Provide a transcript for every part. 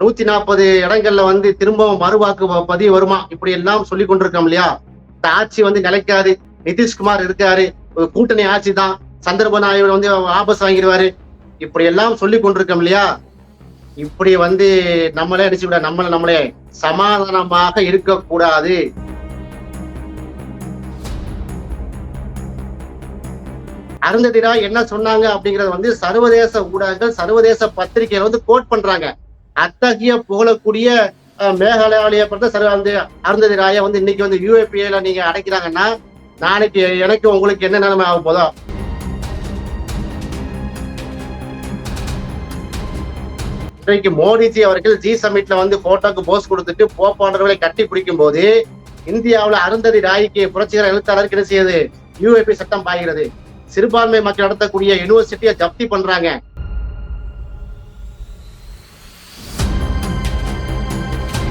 நூத்தி நாற்பது இடங்கள்ல வந்து திரும்பவும் மறுவாக்கு பதிவு வருமா? இப்படி எல்லாம் சொல்லி கொண்டிருக்கோம் இல்லையா? இந்த ஆட்சி வந்து நிலைக்காது. நிதிஷ்குமார் இருக்காரு. ஒரு கூட்டணி ஆட்சி தான். சந்திரபாபு நாயுடு வந்து வாபஸ் வாங்கிடுவாரு. இப்படி எல்லாம் சொல்லி கொண்டிருக்கோம் இல்லையா? இப்படி வந்து நம்மளே அடிச்சு விட நம்மள நம்மளே சமாதானமாக இருக்கக்கூடாது அருந்ததிரா என்ன சொன்னாங்க அப்படிங்கறது வந்து சர்வதேச ஊடகங்கள் சர்வதேச பத்திரிகைகள் வந்து கோட் பண்றாங்க. அத்தகைய புகழக்கூடிய மேகாலயாவிலேயே பிறந்த சரி அந்த அருந்ததி ராய வந்து இன்னைக்கு வந்து யூஏபிஏல நீங்க அடைக்கிறாங்கன்னா நாளைக்கு எனக்கு உங்களுக்கு என்ன நிலைமை ஆகும் போதோ? இன்றைக்கு மோடிஜி அவர்கள் ஜி சமிட்ல வந்து போட்டோக்கு போஸ் கொடுத்துட்டு போப்பாண்டவர்களை கட்டி பிடிக்கும் போது இந்தியாவில் அருந்ததி ராய்க்கு புரட்சிகர எழுத்தாளருக்கு என்ன செய்யுது? யூஏபி சட்டம் பாய்கிறது. சிறுபான்மை மக்கள் நடத்தக்கூடிய யூனிவர்சிட்டியை ஜப்தி பண்றாங்க.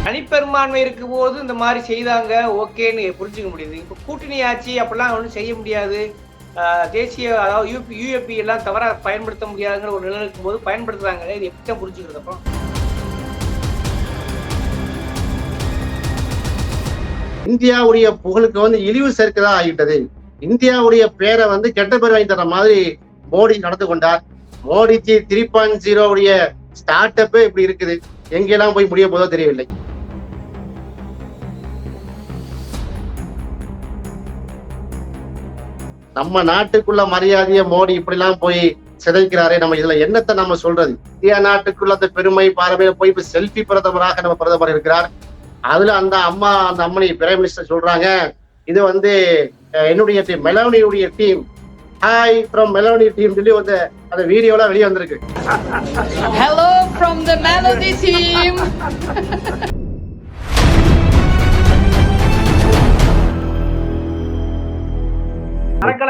தனிப்பெரும்பான்மை இருக்கும் போது இந்த மாதிரி செய்தாங்க ஓகேன்னு புரிஞ்சுக்க முடியுது. இப்போ கூட்டணி ஆட்சி அப்படிலாம் ஒன்றும் செய்ய முடியாது. தேசிய அதாவது யூபி யூஎப்பி எல்லாம் தவறாக பயன்படுத்த முடியாதுங்கிற ஒரு நிலை இருக்கும்போது பயன்படுத்துறாங்க இது எப்படி தான் புரிஞ்சுக்கிறது அப்புறம்? இந்தியாவுடைய புகழுக்கு வந்து இழிவு சேர்க்கதா ஆகிட்டது இந்தியாவுடைய பேரை வந்து கெட்ட பேர் வாங்கி தர மாதிரி மோடி நடந்து கொண்டார். மோடிஜி த்ரீ பாயிண்ட் ஜீரோவுடைய ஸ்டார்ட் அப்பே இப்படி இருக்குது. எங்கெல்லாம் போய் முடிய போதோ தெரியவில்லை. நம்ம நாட்டுக்குள்ள மரியாதைய மோடி இப்படிலாம் போய் சிதைக்கிறாரே நம்ம இதுல என்னத்தை நம்ம சொல்றது? இந்தியா நாட்டுக்குள்ள அந்த பெருமை பார்வையில போய் இப்ப செல்ஃபி பிரதமராக நம்ம பிரதமர் இருக்கிறார். அதுல அந்த அம்மா அந்த அம்மனி பிரைம் மினிஸ்டர் சொல்றாங்க இது வந்து என்னுடைய team மெலோனியுடைய team hi from Meloni team சொல்லி வந்து அந்த வீடியோலாம் வெளியே வந்திருக்கு. Hello from the Melody team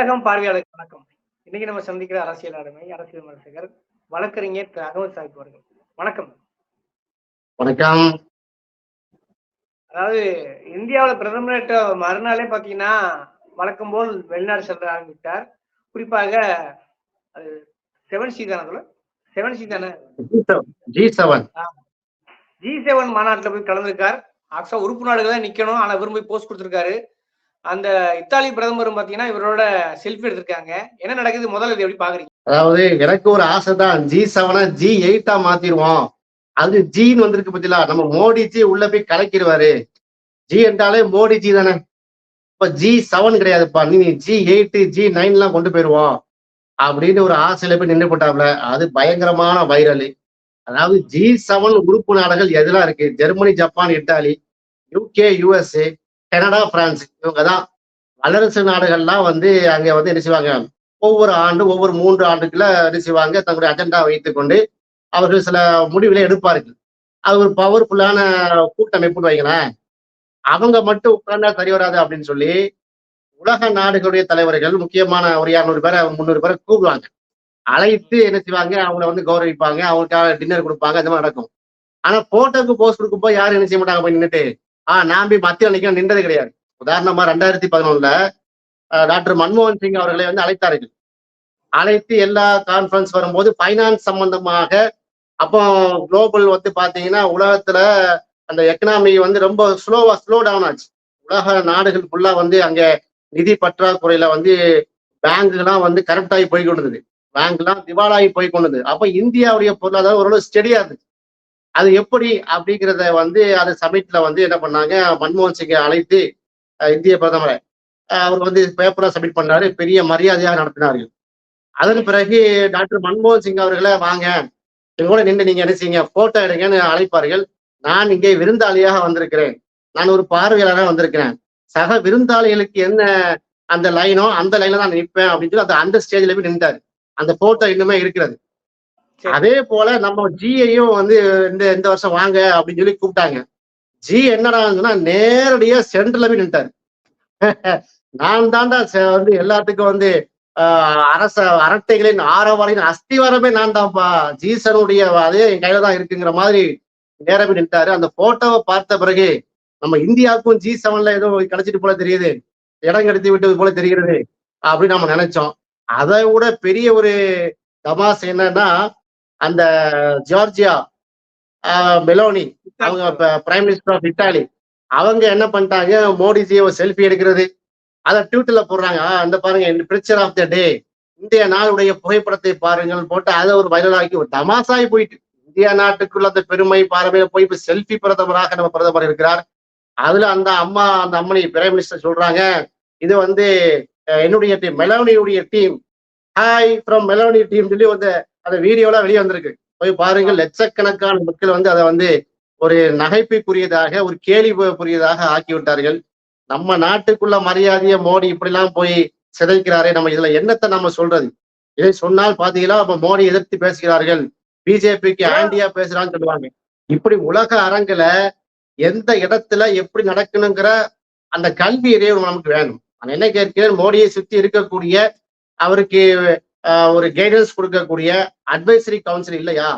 அறக்கழகம் பார்வையாளர் வணக்கம். இன்னைக்கு நம்ம சந்திக்கிற அரசியல் ஆளுமை அரசியல் விமர்சகர் வழக்கறிஞர் திரு அகமது சாஹிப் அவர்கள். வணக்கம். வணக்கம். அதாவது இந்தியாவில் பிரதமர்கிட்ட மறுநாளே பார்த்தீங்கன்னா வழக்கம் போல் வெளிநாடு செல்ல ஆரம்பித்தார். குறிப்பாக அது செவன் சி தானே செவன் சி தானே? G seven. ஜி செவன் மாநாட்டில் போய் கலந்துருக்கார். ஆக்சுவலா உறுப்பு நாடுகள் தான் நிக்கணும் ஆனா விரும்பி போஸ்ட் கொடுத்துருக்காரு. அந்த இத்தாலி பிரதமரும் பாத்தீங்கன்னா இவரோட செல்ஃபி எடுத்திருக்காங்க. என்ன நடக்குது? முதல்ல இது எப்படி பாக்குறீங்க? அதாவது எனக்கு ஒரு ஆசை தான் ஜி செவனா ஜி எயிட்டா மாத்திருவோம். அது ஜின்னு வந்திருக்கு பத்திலா நம்ம மோடிஜி உள்ள போய் கலக்கிடுவாரு. ஜி என்றாலே மோடிஜி தானே. இப்ப ஜி செவன் கிடையாதுப்பா. நீ ஜி எயிட் ஜி நைன் எல்லாம் கொண்டு போயிருவோம். அப்படின்னு ஒரு ஆசையில போய் நின்று போட்டாப்ல. அது பயங்கரமான வைரல் அதாவது ஜி செவன் உறுப்பு நாடுகள் எதெல்லாம் இருக்கு? Germany Japan Italy UK USA Canada France இவங்க தான். வல்லரசு நாடுகள்லாம் வந்து அங்கே வந்து என்ன செய்வாங்க? ஒவ்வொரு ஆண்டு ஒவ்வொரு மூன்று ஆண்டுக்குள்ள என்ன செய்வாங்க? தங்களுடைய அஜெண்டா வைத்துக்கொண்டு அவர்கள் சில முடிவுகளை எடுப்பார்கள். அது ஒரு பவர்ஃபுல்லான கூட்டமைப்புன்னு வைங்களேன். அவங்க மட்டும் உட்கார்ந்தா சரி வராது அப்படின்னு சொல்லி உலக நாடுகளுடைய தலைவர்கள் முக்கியமான ஒரு இரநூறு பேரை முந்நூறு பேரை கூப்பிடுவாங்க. அழைத்து என்ன செய்வாங்க? அவங்கள வந்து கௌரவிப்பாங்க. அவங்களுக்காக டின்னர் கொடுப்பாங்க. இந்த மாதிரி நடக்கும். ஆனா போட்டோக்கு போஸ்ட் கொடுக்கும்போது யாரும் என்ன செய்ய மாட்டாங்க? போய் நின்றுட்டு ஆஹ் நான் போய் மத்திய அன்னைக்கு நின்றது கிடையாது. உதாரணமா ரெண்டாயிரத்தி பதினொன்னுல டாக்டர் மன்மோகன் சிங் அவர்களை வந்து அழைத்தார்கள். அழைத்து எல்லா கான்ஃபரன்ஸ் வரும்போது ஃபைனான்ஸ் சம்பந்தமாக அப்போ குளோபல் வந்து பாத்தீங்கன்னா உலகத்துல அந்த எக்கனாமி வந்து ரொம்ப ஸ்லோவா ஸ்லோ டவுன் ஆச்சு. உலக நாடுகள் ஃபுல்லா வந்து அங்க நிதி பற்றாக்குறையில வந்து பேங்க்லாம் வந்து கரெக்டாகி போய் கொண்டது பேங்க்லாம் திவாலாகி போய் கொண்டது. அப்போ இந்தியாவுடைய பொருளாதாரம் ஓரளவு ஸ்டெடியா இருந்துச்சு. அது எப்படி அப்படிங்கிறத வந்து அது சமிட்ல வந்து என்ன பண்ணாங்க? மன்மோகன் சிங்கை அழைத்து இந்திய பிரதமரை அவர் வந்து பேப்பரா சப்மிட் பண்ணாரு. பெரிய மரியாதையாக நடத்தினார்கள். அதன் பிறகு டாக்டர் மன்மோகன் சிங் அவர்களை வாங்க எங்களோட நின்று நீங்க என்ன செய்யுங்க? போட்டோ எடுங்கன்னு அழைப்பார்கள். நான் இங்கே விருந்தாளியாக வந்திருக்கிறேன். நான் ஒரு பார்வையாளராக வந்திருக்கிறேன். சக விருந்தாளிகளுக்கு என்ன அந்த லைனோ அந்த லைன்ல தான் நிற்பேன். அப்படின்னு சொல்லி அந்த அந்த ஸ்டேஜ்ல போய் நின்றாரு. அந்த போட்டோ இன்னுமே இருக்கிறது. அதே போல நம்ம ஜியையும் வந்து இந்த இந்த வருஷம் வாங்க அப்படின்னு சொல்லி கூப்பிட்டாங்க. ஜி என்னடா நேரடியா சென்டர்ல போய் நின்ட்டாரு நான் தாண்டா செ- வந்து எல்லாத்துக்கும் வந்து ஆஹ், அரச அரட்டைகளின் ஆரவாரின் அஸ்திவாரமே நான் தான்ப்பா. ஜீசனுடைய அதே என் கையில தான் இருக்குங்கிற மாதிரி நேரம் போய் நின்ட்டாரு அந்த போட்டோவை பார்த்த பிறகு நம்ம இந்தியாவுக்கும் ஜி செவன்ல ஏதோ கிடைச்சிட்டு போல தெரியுது. இடம் கிடைத்து விட்டது போல தெரிகிறது. அப்படின்னு நம்ம நினைச்சோம். அதை விட பெரிய ஒரு தமாஸ் என்னன்னா அந்த ஜார்ஜியா மெலோனி அவங்க பிரைம் மினிஸ்டர் ஆஃப் இட்டாலி அவங்க என்ன பண்ணிட்டாங்க? மோடிஜி ஒரு செல்ஃபி எடுக்கிறது. அதை ட்விட்டர்ல போடுறாங்க. அந்த பாருங்க பிக்சர் ஆஃப் த டே இந்திய நாளுடைய புகைப்படத்தை பாருங்கள் போட்டு அதை ஒரு வைரலாக்கி ஒரு தமாசாய் போயிட்டு. இந்தியா நாட்டுக்குள்ள அந்த பெருமை பாரம்பரிய போய் இப்ப செல்ஃபி பிரதமராக நம்ம பிரதமர் இருக்கிறார். அதுல அந்த அம்மா அந்த அம்மனி பிரைம் மினிஸ்டர் சொல்றாங்க இது வந்து என்னுடைய team மெலோனியுடைய team hi from Meloni team சொல்லி வந்து அந்த வீடியோலாம் வெளியே வந்திருக்கு. போய் பாருங்க லட்சக்கணக்கான மக்கள் வந்து அதை வந்து ஒரு நகைப்புக்குரியதாக ஒரு கேலிக்குரியதாக ஆக்கி விட்டார்கள் நம்ம நாட்டுக்குள்ள மரியாதைய மோடி இப்படிலாம் போய் சிதைக்கிறாரே நம்ம இதுல என்னத்தை நம்ம சொல்றது? இதை சொன்னால் பாத்தீங்கன்னா அப்ப மோடி எதிர்த்து பேசுகிறார்கள். பிஜேபிக்கு ஆண்டியா பேசுறான்னு சொல்லுவாங்க. இப்படி உலக அரங்குல எந்த இடத்துல எப்படி நடக்கணுங்கிற அந்த கல்வி அறிவு நமக்கு வேணும். நான் என்ன கேட்கிறேன் மோடியை சுத்தி இருக்கக்கூடிய அவருக்கு ஒரு கைடன்ஸ் கொடுக்கக்கூடிய அட்வைசரி கவுன்சில் இல்லையா?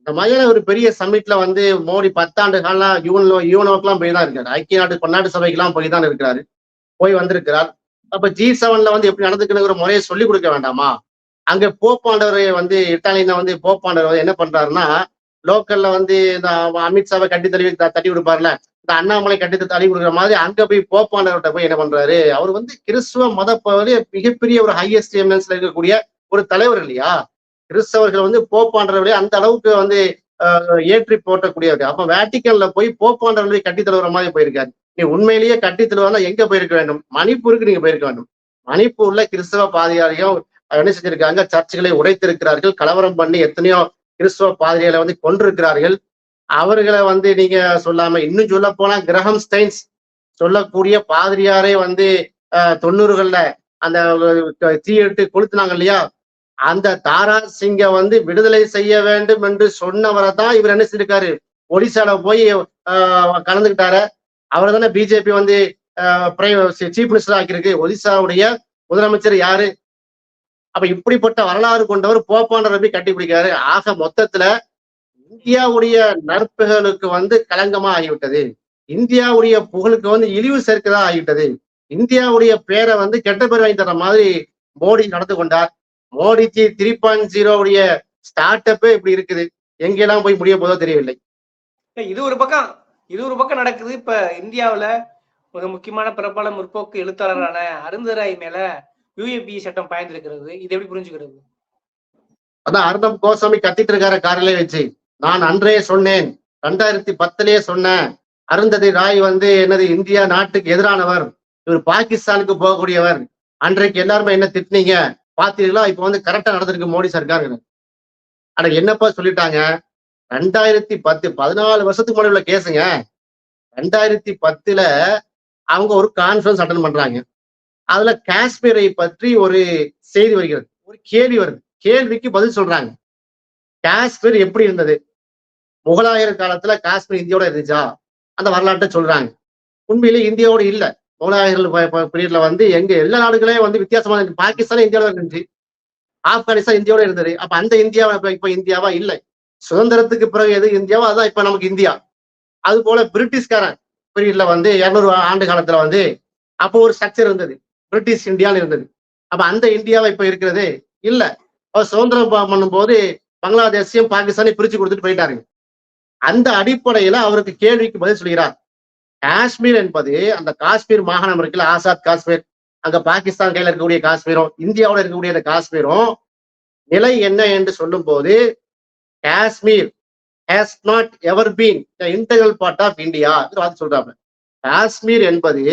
இந்த மாதிரியான ஒரு பெரிய சம்மிட்ல வந்து மோடி பத்தாண்டு காலம் யூனோ யூனோக்கெல்லாம் போய் தான் இருக்காரு. ஐக்கிய நாட்டு பன்னாட்டு சபைக்கெல்லாம் போய் தான் இருக்கிறாரு. போய் வந்திருக்கிறார். அப்ப ஜி செவன்ல வந்து எப்படி நடந்துக்கணுங்கிற முறையை சொல்லி கொடுக்க வேண்டாமா? அங்க போப்பாண்டவர் வந்து இட்டாலியில வந்து போப்பாண்டவர் வந்து என்ன பண்றாருன்னா லோக்கல்ல வந்து இந்த அமித்ஷாவை கட்டி தழுவி தட்டி கொடுப்பார்ல. அண்ணாமலை கட்டி தள்ளி கொடுக்குற மாதிரி அங்க போய் போப்பாண்டவர்கிட்ட போய் என்ன பண்றாரு? அவர் வந்து கிறிஸ்துவ மத மிகப்பெரிய ஒரு ஹையஸ்ட் எம்என்ஸ்ல இருக்கக்கூடிய ஒரு தலைவர் இல்லையா? கிறிஸ்தவர்கள் வந்து போப்பாண்டவர்களே அந்த அளவுக்கு வந்து ஆஹ், ஏற்றி போட்டக்கூடியவர் அப்ப வேட்டிக்கன்ல போய் போப்பாண்டவர்களே கட்டி தழுவுற மாதிரி போயிருக்காரு. நீ உண்மையிலேயே கட்டி தழுவா எங்க போயிருக்க வேண்டும்? மணிப்பூருக்கு நீங்க போயிருக்க வேண்டும். மணிப்பூர்ல கிறிஸ்தவ பாதிரியாரையும் என்ன செஞ்சிருக்காங்க? சர்ச்சுகளை உடைத்திருக்கிறார்கள். கலவரம் பண்ணி எத்தனையோ கிறிஸ்தவ பாதிரிகளை வந்து கொண்டிருக்கிறார்கள் அவர்களை வந்து நீங்க சொல்லாம இன்னும் சொல்ல போனா கிரகம் ஸ்டைன்ஸ் சொல்லக்கூடிய பாதிரியாரே வந்து ஆஹ், தொண்ணூறுகள்ல அந்த தீ எடுத்து கொளுத்துனாங்க இல்லையா? அந்த தாரா சிங்க வந்து விடுதலை செய்ய வேண்டும் என்று சொன்னவரை தான் இவர் என்ன செஞ்சிருக்காரு? ஒடிசால போய் கலந்துக்கிட்டாரு. அவர் தானே பிஜேபி வந்து சீஃப் மினிஸ்டர் ஆக்கியிருக்கு. ஒடிசாவுடைய முதலமைச்சர் யாரு? அப்ப இப்படிப்பட்ட வரலாறு கொண்டவர் போப்பாண்ட ரவி கட்டி பிடிக்காரு ஆக மொத்தத்துல இந்தியாவுடைய நற்புகழுக்கு வந்து களங்கமா ஆகிவிட்டது. இந்தியாவுடைய புகழுக்கு வந்து இழிவு சேர்க்கதா ஆகிவிட்டது. இந்தியாவுடைய பேரை வந்து கெட்ட பேர் வாங்கி தர மாதிரி மோடி நடந்து கொண்டார். மோடிஜி த்ரீ பாயிண்ட் ஜீரோவுடைய ஸ்டார்ட் அப்பே இப்படி இருக்குது. எங்கெல்லாம் போய் முடிய போதோ தெரியவில்லை. இது ஒரு பக்கம் இது ஒரு பக்கம் நடக்குது. இப்ப இந்தியாவுல மிக முக்கியமான பிரபல முற்போக்கு எழுத்தாளரான அருந்தராய் மேல யூஏபி சட்டம் பாய்ந்திருக்கிறது. இது எப்படி புரிஞ்சுக்கிறது? அதான் அர்ணப் கோசாமி கத்திட்டு இருக்காரு காரிலே வச்சு. நான் அன்றே சொன்னேன். ரெண்டாயிரத்தி பத்துலயே சொன்னேன் அருந்ததி ராய் வந்து என்னது இந்தியா நாட்டுக்கு எதிரானவர். இவர் பாகிஸ்தானுக்கு போகக்கூடியவர். அன்றைக்கு எல்லாருமே என்ன திட்டினீங்க? பாத்தீங்களா இப்ப வந்து கரெக்டா நடந்திருக்கு மோடி சர்க்கார் ஆனா என்னப்பா சொல்லிட்டாங்க? ரெண்டாயிரத்தி பத்து பதினாலு வருஷத்துக்கு முன்னாடி உள்ள கேஸுங்க. ரெண்டாயிரத்தி பத்துல அவங்க ஒரு கான்ஃபரன்ஸ் அட்டன் பண்றாங்க. அதுல காஷ்மீரை பற்றி ஒரு செய்தி வருகிறது. ஒரு கேள்வி வருது. கேள்விக்கு பதில் சொல்றாங்க. காஷ்மீர் எப்படி இருந்தது? முகலாயர் காலத்துல காஷ்மீர் இந்தியாவோட இருந்துச்சா? அந்த வரலாற்றை சொல்றாங்க. உண்மையிலே இந்தியாவோட இல்ல. முகலாயர்கள் பீரியட்ல வந்து எங்க எல்லா நாடுகளையும் வந்து வித்தியாசமா இருந்துச்சு பாகிஸ்தான் இந்தியாவோட இருந்துச்சு. ஆப்கானிஸ்தான் இந்தியாவோட இருந்தது. அப்ப அந்த இந்தியாவை இப்ப இந்தியாவா இல்லை. சுதந்திரத்துக்கு பிறகு எது இந்தியாவோ அதான் இப்ப நமக்கு இந்தியா. அது போல பிரிட்டிஷ்காரன் பீரியட்ல வந்து இருநூறு ஆண்டு காலத்துல வந்து அப்போ ஒரு ஸ்ட்ரக்சர் இருந்தது. பிரிட்டிஷ் இந்தியான்னு இருந்தது. அப்ப அந்த இந்தியாவை இப்ப இருக்கிறது? இல்ல. அவர் சுதந்திரம் பண்ணும்போது பங்களாதேஷையும் பாகிஸ்தானையும் பிரிச்சு கொடுத்துட்டு போயிட்டாருங்க. அந்த அடிப்படையில அவருக்கு கேள்விக்கு பதில் சொல்கிறார். காஷ்மீர் என்பது அந்த காஷ்மீர் மாகாணம் இருக்குல்ல ஆசாத் காஷ்மீர். அங்க பாகிஸ்தான் கையில இருக்கக்கூடிய காஷ்மீரும் இந்தியாவில் இருக்கக்கூடிய அந்த காஷ்மீரும் நிலை என்ன என்று சொல்லும் போது Kashmir has not ever been integral part of India சொல்றாங்க காஷ்மீர் என்பது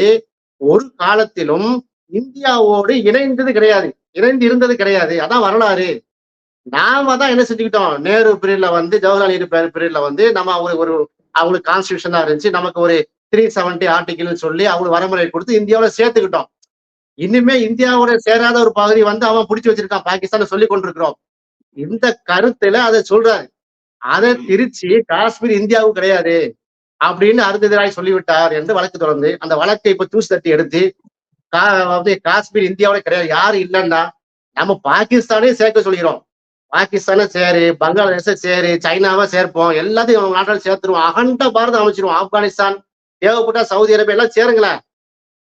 ஒரு காலத்திலும் இந்தியாவோடு இணைந்தது கிடையாது. இணைந்து இருந்தது கிடையாது. அதான் வரலாறு. நாம தான் என்ன செஞ்சுக்கிட்டோம்? நேரு பீரியட்ல வந்து ஜவஹர்லால் நேரு பீரியட்ல வந்து நம்ம ஒரு ஒரு அவங்களுக்கு கான்ஸ்டியூஷனா இருந்துச்சு. நமக்கு ஒரு த்ரீ செவன்டி ஆர்டிகிள்னு சொல்லி அவங்களுக்கு வரமுறை கொடுத்து இந்தியாவில சேர்த்துக்கிட்டோம். இனிமே இந்தியாவோட சேராத ஒரு பகுதி வந்து அவன் பிடிச்சு வச்சிருக்கான். பாகிஸ்தான் சொல்லி கொண்டிருக்கிறோம். இந்த கருத்துல அதை சொல்றாரு அதை திருச்சி காஷ்மீர் இந்தியாவும் கிடையாது அப்படின்னு அருந்ததிராய் சொல்லிவிட்டார் என்று வழக்கு தொடர்ந்து அந்த வழக்கை இப்ப தூசி தட்டி எடுத்து கா- வந்து காஷ்மீர் இந்தியாவோட கிடையாது. யாரு இல்லைன்னா நம்ம பாகிஸ்தானே சேர்க்க சொல்கிறோம் பாகிஸ்தானும் சரி பங்களாதேஷ சரி சைனாவை சேர்ப்போம். எல்லாத்தையும் அவங்க நாட்டில் சேர்த்துருவோம். அகண்ட பாரதம் அமைச்சிருவோம். ஆப்கானிஸ்தான் தேவைப்பட்டா சவுதி அரேபியா எல்லாம் சேருங்களேன்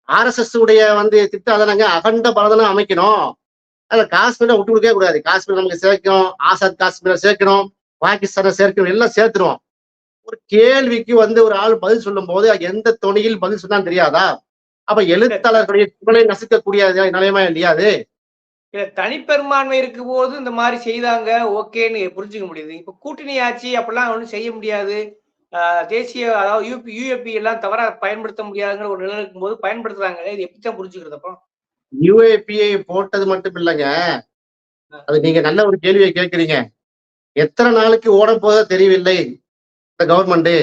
ஆர்எஸ்எஸ் உடைய வந்து திட்டம் அதனாங்க அகண்ட பாரதம் அமைக்கணும். அதுல காஷ்மீரை விட்டு கொடுக்கவே கூடாது. காஷ்மீர் நமக்கு சேர்க்கணும். ஆசாத் காஷ்மீரை சேர்க்கணும். பாகிஸ்தானை சேர்க்கணும். எல்லாம் சேர்த்துருவோம். ஒரு கேள்விக்கு வந்து ஒரு ஆள் பதில் சொல்லும் போது எந்த துணியில் பதில் சொன்னா தெரியாதா? அப்ப எழுத்தாளர்களுடைய குரலை நசுக்கக்கூடிய நிலையமா இல்லையாது இல்ல தனிப்பெரும்பான்மை இருக்கும் போது இந்த மாதிரி செய்தாங்க ஓகேன்னு புரிஞ்சுக்க முடியுது. இப்ப கூட்டணி ஆட்சி அப்படிலாம் ஒன்றும் செய்ய முடியாது. தேசிய அதாவது யூபி யூஎப்பி எல்லாம் தவறா பயன்படுத்த முடியாதுங்கிற ஒரு நிலை இருக்கும்போது பயன்படுத்துறாங்க. இது எப்படித்தான் புரிஞ்சுக்கிறது அப்போ? யுஏபிஐ போட்டது மட்டும் இல்லைங்க. அது நீங்க நல்ல ஒரு கேள்வியை கேட்கிறீங்க. எத்தனை நாளைக்கு ஓட போதோ தெரியவில்லை இந்த கவர்மெண்ட்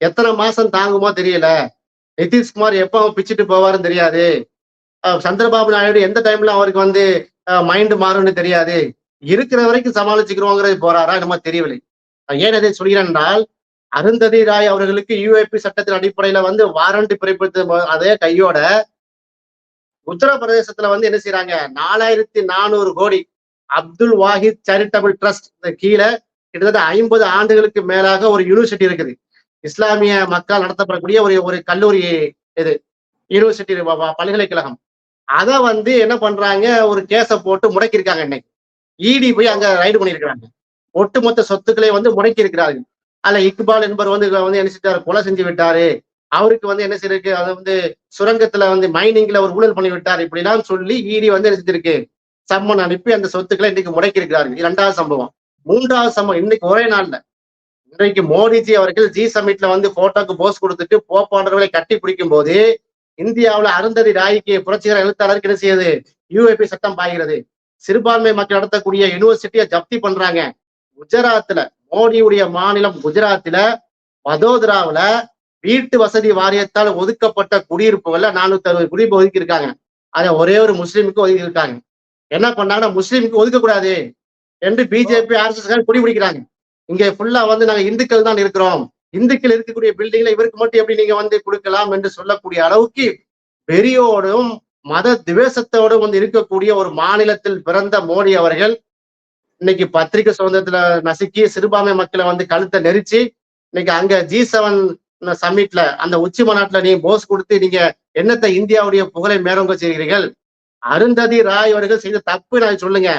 எத்தனை மாசம் தாங்குமோ தெரியல. நிதிஷ்குமார் எப்ப அவன் பிச்சுட்டு போவாருன்னு தெரியாது. சந்திரபாபு நாயுடு எந்த டைம்ல அவருக்கு வந்து மைண்ட் மாறும்னு தெரியாது. இருக்கிற வரைக்கும் சமாளிச்சுக்கிறோங்கிறது போறாரா நம்ம தெரியவில்லை. ஏன் எதை சொல்கிறேன் என்றால் அருந்ததி ராய் அவர்களுக்கு யூஏபி சட்டத்தின் அடிப்படையில வந்து வாரண்ட் பிறப்பித்த அதே கையோட உத்தரப்பிரதேசத்துல வந்து என்ன செய்யறாங்க நாலாயிரத்தி நானூறு கோடி அப்துல் வாஹித் சேரிட்டபிள் ட்ரஸ்ட் கீழே கிட்டத்தட்ட ஐம்பது ஆண்டுகளுக்கு மேலாக ஒரு யூனிவர்சிட்டி இருக்குது. இஸ்லாமிய மக்கள் நடத்தப்படக்கூடிய ஒரு ஒரு கல்லூரி இது. யூனிவர்சிட்டி பல்கலைக்கழகம். அதை வந்து என்ன பண்றாங்க ஒரு கேஸை போட்டு முடக்கியிருக்காங்க இன்னைக்கு. இடி போய் அங்க ரைடு பண்ணியிருக்கிறாங்க. ஒட்டுமொத்த சொத்துக்களை வந்து முடக்கி இருக்கிறார்கள் அல்ல இக்பால் என்பவர் வந்து வந்து என்ன செஞ்சாரு கொலை செஞ்சு விட்டாரு. அவருக்கு வந்து என்ன செய்யிருக்கு அது வந்து சுரங்கத்துல வந்து மைனிங்ல ஒரு ஊழல் பண்ணி விட்டார் இப்படிலாம் சொல்லி இடி வந்து என்ன செஞ்சிருக்கு? சம்மன் அனுப்பி அந்த சொத்துக்களை இன்னைக்கு முடக்கி இருக்கிறார்கள் இரண்டாவது ரெண்டாவது சம்பவம். மூன்றாவது சம்பவம். இன்னைக்கு ஒரே நாள்ல. இன்றைக்கு மோடிஜி அவர்கள் ஜி சமிட்ல வந்து போட்டோக்கு போஸ் கொடுத்துட்டு போப்பாண்டவர்களை கட்டி பிடிக்கும் போது இந்தியாவுல அருந்ததி ராய்க்கு புரட்சிகர எழுத்தாளருக்கு என்ன செய்யுது? யூஏபி சட்டம் பாய்கிறது. சிறுபான்மை மக்கள் நடத்தக்கூடிய யூனிவர்சிட்டியை ஜப்தி பண்றாங்க. குஜராத்ல மோடியுடைய மாநிலம் குஜராத்ல வதோதராவுல வீட்டு வசதி வாரியத்தால் ஒதுக்கப்பட்ட குடியிருப்புகள்ல நானூத்தி அறுபது குடியிருப்பு ஒதுக்கி இருக்காங்க அதை ஒரே ஒரு முஸ்லீமுக்கு ஒதுக்கி இருக்காங்க என்ன பண்ணாங்கன்னா முஸ்லீமுக்கு ஒதுக்க கூடாது என்று பிஜேபி ஆர்எஸ்எஸ் குடி பிடிக்கிறாங்க இங்க ஃபுல்லா வந்து நாங்க இந்துக்கள் தான் இருக்கிறோம். இந்துக்கள் இருக்கக்கூடிய பில்டிங்ல இவருக்கு மட்டும் எப்படி நீங்க வந்து கொடுக்கலாம் என்று சொல்லக்கூடிய அளவுக்கு பெரியோடும் மத திவேசத்தோடும் வந்து இருக்கக்கூடிய ஒரு மாநிலத்தில் பிறந்த மோடி அவர்கள் இன்னைக்கு பத்திரிகை சுதந்திரத்துல நசுக்கி சிறுபான்மை மக்களை வந்து கழுத்தை நெரிச்சு இன்னைக்கு அங்க ஜி செவன் சம்மிட்ல அந்த உச்சி மாநாட்டுல நீங்க போஸ் கொடுத்து நீங்க என்னத்தை இந்தியாவுடைய புகழை மேலோங்க செய்கிறீர்கள்? அருந்ததி ராய் அவர்கள் செய்த தப்பு நான் சொல்லுங்க.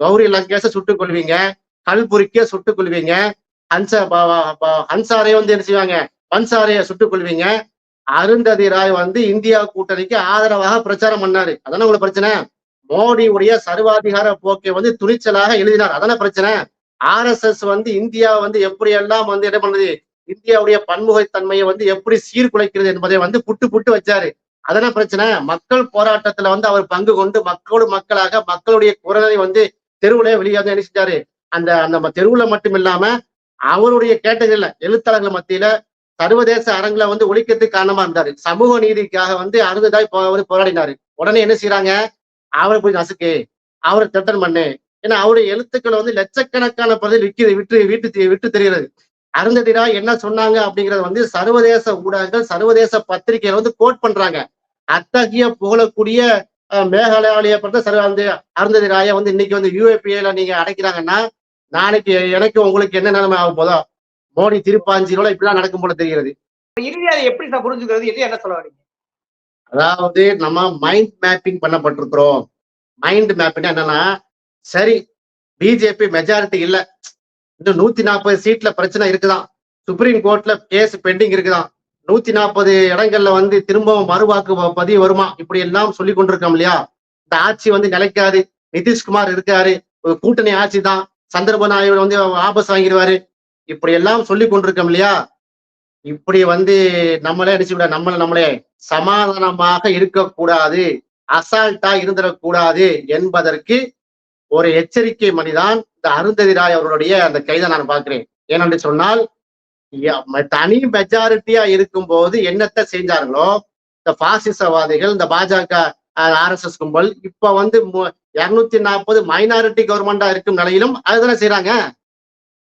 கௌரி லங்கேஷ சுட்டுக் கொள்வீங்க கல்புரிக்க சுட்டுக் கொள்வீங்க ஹன்ச ஹன்சாரே வந்து என்ன செய்வாங்க? பன்சாரைய சுட்டுக் கொள்வீங்க அருந்ததி ராய் வந்து இந்தியா கூட்டணிக்கு ஆதரவாக பிரச்சாரம் பண்ணாரு. அதான உங்களுக்கு பிரச்சனை? மோடியுடைய சர்வாதிகார போக்கை வந்து துணிச்சலாக எழுதினார். அதான பிரச்சனை? ஆர்எஸ்எஸ் வந்து இந்தியா வந்து எப்படி எல்லாம் வந்து என்ன பண்ணுது? இந்தியாவுடைய பன்முகத்தன்மையை வந்து எப்படி சீர்குலைக்கிறது என்பதை வந்து புட்டு புட்டு வச்சாரு. அதெல்லாம் பிரச்சனை? மக்கள் போராட்டத்துல வந்து அவர் பங்கு கொண்டு மக்களோடு மக்களாக மக்களுடைய குரலை வந்து தெருவுல வெளியே வந்து என்ன செஞ்சாரு? அந்த அந்த தெருவுல மட்டும் இல்லாம அவருடைய கேட்டகரியில எழுத்தாளர்கள் மத்தியில சர்வதேச அரங்குல வந்து ஒழிக்கிறதுக்கு காரணமா இருந்தாரு. சமூக நீதிக்காக வந்து அறுந்ததாய் வந்து போராடினாரு. உடனே என்ன செய்யறாங்க அவரை போய் நசுக்கு அவரை திட்டம் பண்ணு. ஏன்னா அவருடைய எழுத்துக்களை வந்து லட்சக்கணக்கான பதில் விற்கிறது விட்டு விட்டு விட்டு தெரிகிறது. அருந்ததிரா என்ன சொன்னாங்க அப்படிங்கறது வந்து சர்வதேச ஊடகங்கள் சர்வதேச பத்திரிகைகள் வந்து கோட் பண்றாங்க. அத்தகைய புகழக்கூடிய மேகாலயாலய மேகாலயாவிலேயே பிறந்த சர்வ வந்து அருந்ததிராய வந்து இன்னைக்கு வந்து யூஏபிஏல நீங்க அடைக்கிறாங்கன்னா நாளைக்கு எனக்கு உங்களுக்கு என்ன நிலைமை ஆக போதோ மோடி திருப்பாஞ்சிரோட இப்படிலாம் நடக்கும் போல தெரிகிறது. இறுதியா அதை எப்படி நான் புரிஞ்சுக்கிறது? இது என்ன சொல்ல வரீங்க? அதாவது நம்ம மைண்ட் மேப்பிங் பண்ணப்பட்டிருக்கிறோம். மைண்ட் மேப்பிங் என்னன்னா சரி பிஜேபி மெஜாரிட்டி இல்ல. இன்னும் நூத்தி நாற்பது சீட்ல பிரச்சனை இருக்குதான். சுப்ரீம் கோர்ட்ல கேஸ் பெண்டிங் இருக்குதான். நூத்தி நாற்பது இடங்கள்ல வந்து திரும்பவும் மறுவாக்கு பதிவு வருமா? இப்படி எல்லாம் சொல்லி கொண்டிருக்கோம் இல்லையா? இந்த ஆட்சி வந்து நிலைக்காது. நிதிஷ்குமார் இருக்காரு. கூட்டணி ஆட்சி தான் சந்திரபாபு நாயுடு வந்து வாபஸ் வாங்கிடுவாரு. இப்படி எல்லாம் சொல்லி கொண்டிருக்கோம் இல்லையா? இப்படி வந்து நம்மளே அடிச்சு விட நம்மள நம்மளே சமாதானமாக இருக்கக்கூடாது அசால்ட்டா இருந்துடக்கூடாது என்பதற்கு ஒரு எச்சரிக்கை மணிதான் இந்த அருந்ததி ராய் அவர்களுடைய அந்த கைதை நான் பார்க்கிறேன். ஏனென்று சொன்னால் தனி மெஜாரிட்டியா இருக்கும்போது என்னத்தை செஞ்சார்களோ இந்த பாசிசவாதிகள் இந்த பாஜக ஆர்எஸ்எஸ் கும்பல் இப்ப வந்து இருநூத்தி நாற்பது மைனாரிட்டி கவர்மெண்டா இருக்கும் நிலையிலும் அதுதானே செய்யறாங்க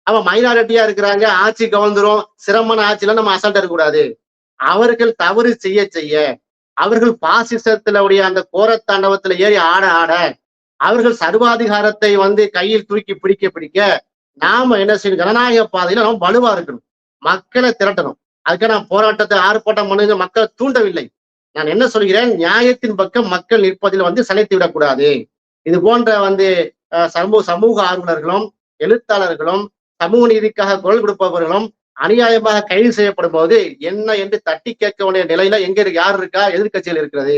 அவன் மைனாரிட்டியா இருக்கிறாங்க ஆட்சி கவர்ந்துரும் சிரமமான ஆட்சியில நம்ம அசால்ட் இருக்கக்கூடாது அவர்கள் தவறு செய்ய செய்ய அவர்கள் பாசிசத்துல உடைய அந்த கோரத்தாண்டவத்துல ஏறி ஆட ஆட அவர்கள் சர்வாதிகாரத்தை வந்து கையில் தூக்கி பிடிக்க பிடிக்க நாம என்ன செய்யணும்? ஜனநாயக பாதையில நம்ம வலுவா இருக்கணும். மக்களை திரட்டணும். அதுக்காக நான் போராட்டத்தை ஆர்ப்பாட்டம் பண்ணுங்க மக்களை தூண்டவில்லை. நான் என்ன சொல்கிறேன்? நியாயத்தின் பக்கம் மக்கள் நிற்பதில் வந்து சனைத்து விடக்கூடாது. இது போன்ற வந்து சமூக சமூக ஆர்வலர்களும் எழுத்தாளர்களும் சமூக நீதிக்காக குரல் கொடுப்பவர்களும் அநியாயமாக கைது செய்யப்படும் போது என்ன என்று தட்டி கேட்க வேண்டிய நிலையில எங்க இருக்கு யார் இருக்கா? எதிர்கட்சியில் இருக்கிறது.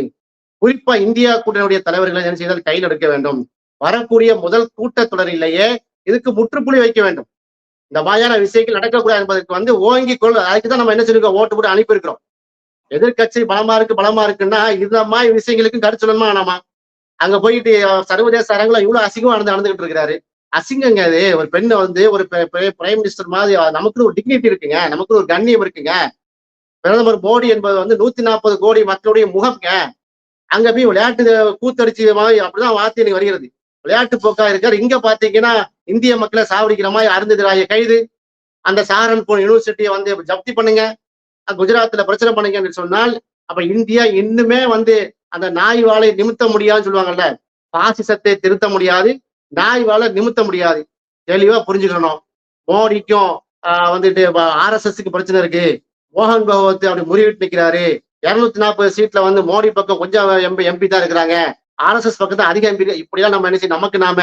குறிப்பா இந்தியா கூட்டணியுடைய தலைவர்களை என்ன செய்தால் கையில் எடுக்க வேண்டும். வரக்கூடிய முதல் கூட்டத்தொடரிலேயே இதுக்கு முற்றுப்புள்ளி வைக்க வேண்டும். இந்த மாதிரியான விஷயங்கள் நடக்கக்கூடாது என்பதற்கு வந்து ஓங்கி கொள் அதுக்கு தான் நம்ம என்ன சொல்லிருக்கோம்? ஓட்டு போட்டு அனுப்பியிருக்கிறோம். எதிர்க்கட்சி பலமா இருக்கு பலமா இருக்குன்னா இந்த மாதிரி விஷயங்களுக்கும் கருத்து சொல்லணுமா வேணாமா அங்க போயிட்டு சர்வதேச அரங்குல இவ்வளவு அசிங்கமா நடந்து நடந்துகிட்டு இருக்கிறாரு. அசிங்கங்க அது. ஒரு பெண்ணை வந்து ஒரு பிரைம் மினிஸ்டர் மாதிரி நமக்குன்னு ஒரு டிக்னிட்டி இருக்குங்க. நமக்குன்னு ஒரு கண்ணியம் இருக்குங்க. பிரதமர் மோடி என்பது வந்து நூத்தி நாற்பது கோடி மக்களுடைய முகம்ங்க அங்க போய் விளையாட்டு கூத்தடிச்சு மாதிரி அப்படிதான் வார்த்தை எனக்கு வருகிறது. விளையாட்டு போக்கா இருக்காரு. இங்க பாத்தீங்கன்னா இந்திய மக்களை சாவடிக்கிற மாதிரி அருந்ததிராய கைது. அந்த சாரன்பூர் யூனிவர்சிட்டியை வந்து ஜப்தி பண்ணுங்க. குஜராத்ல பிரச்சனை பண்ணுங்கன்னு சொன்னால் அப்ப இந்தியா இன்னுமே வந்து அந்த நாய் வாழை நிமித்த முடியாதுன்னு சொல்லுவாங்கல்ல பாசிசத்தை திருத்த முடியாது நாய் வாழை நிமித்த முடியாது. தெளிவா புரிஞ்சுக்கணும். மோடிக்கும் ஆஹ் வந்துட்டு எஸ்க்கு பிரச்சனை இருக்கு. மோகன் பகவத் அப்படி முறிவிட்டு நிற்கிறாரு இருநூத்தி நாற்பது சீட்ல வந்து மோடி பக்கம் கொஞ்சம் எம்பி எம்பி தான் இருக்கிறாங்க. ஆர்எஸ்எஸ் பக்கம் தான் அதிக எம்பி இப்படிலாம் நம்ம நினைச்சு நமக்கு நாம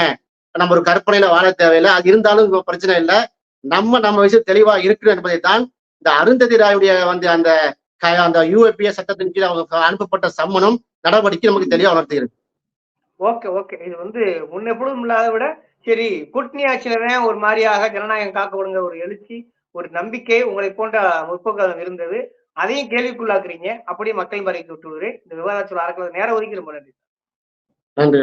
நம்ம ஒரு கற்பனையில வாழ தேவையில்லை. அது இருந்தாலும் பிரச்சனை இல்லை. நம்ம நம்ம விஷயம் தெளிவா இருக்கணும் என்பதை தான் இந்த அருந்ததி ராயுடைய வந்து அந்த அந்த யூஏபிஏ சட்டத்தின் கீழ் அவங்க அனுப்பப்பட்ட சம்மனம் நடவடிக்கை நமக்கு தெளிவா உணர்த்துகிறது ஓகே ஓகே. இது வந்து முன்னெப்பொழுதும் இல்லாத விட சரி கூட்டணி ஆட்சியில ஒரு மாதிரியாக ஜனநாயகம் காக்கப்படுங்க ஒரு எழுச்சி ஒரு நம்பிக்கை உங்களை போன்ற முற்போக்கு இருந்தது. அதையும் கேள்விக்குள்ளாக்குறீங்க. அப்படியே மக்கள் மறைக்க விட்டு இந்த விவாதத்தில் அறக்கிறது நேரம் ஒதுக்கி ரொம்ப நன்றி நன்றி